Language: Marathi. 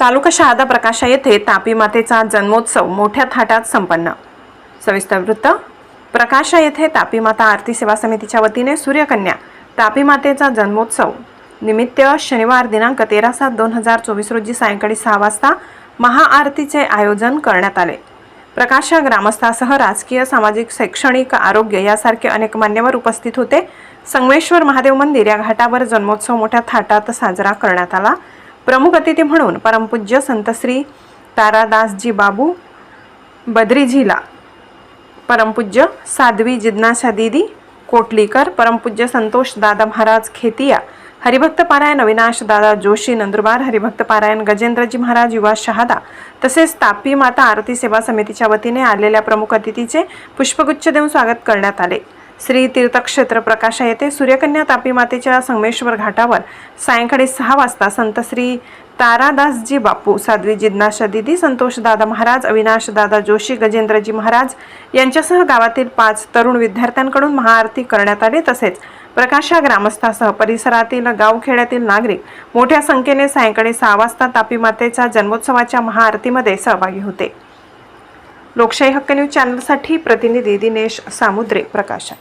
तालुका शहादा प्रकाशा येथे तापी मातेचा जन्मोत्सव मोठ्या थाटात संपन्न. सविस्तर वृत्त प्रकाशा येथे तापी माता आरती सेवा समितीच्या वतीने सूर्यकन्या तापी मातेचा जन्मोत्सव निमित्त शनिवार दिनांक तेरा सात दोन हजार चोवीस रोजी सायंकाळी सहा वाजता महाआरतीचे आयोजन करण्यात आले. प्रकाशा ग्रामस्थासह राजकीय सामाजिक शैक्षणिक आरोग्य यासारखे अनेक मान्यवर उपस्थित होते. संगमेश्वर महादेव मंदिर या घाटावर जन्मोत्सव मोठ्या थाटात साजरा करण्यात आला. प्रमुख अतिथी म्हणून परमपूज्य संतश्री तारादासजी बाबू बद्रीझीला परमपूज्य साध्वी जिज्ञासा दीदी कोटलीकर परमपूज्य संतोष दादा महाराज खेतिया हरिभक्त पारायण अविनाश दादा जोशी नंदुरबार हरिभक्त पारायण गजेंद्रजी महाराज युवा शहादा तसेच तापी माता आरती सेवा समितीच्या वतीने आलेल्या प्रमुख अतिथीचे पुष्पगुच्छ देऊन स्वागत करण्यात आले. श्री तीर्थक्षेत्र प्रकाशा येथे सूर्यकन्या तापी मातेच्या संगमेश्वर घाटावर सायंकाळी सहा वाजता संत श्री तारादासजी बापू साध्वी जिज्ञासा दिदी संतोषदादा महाराज अविनाश दादा जोशी गजेंद्रजी महाराज यांच्यासह गावातील पाच तरुण विद्यार्थ्यांकडून महाआरती करण्यात आली. तसेच प्रकाशा ग्रामस्थासह परिसरातील गावखेड्यातील नागरिक मोठ्या संख्येने सायंकाळी सहा वाजता तापी मातेच्या जन्मोत्सवाच्या महाआरतीमध्ये सहभागी होते. लोकशाही हक्क न्यूज चॅनलसाठी प्रतिनिधी दिनेश सामुद्रे प्रकाशन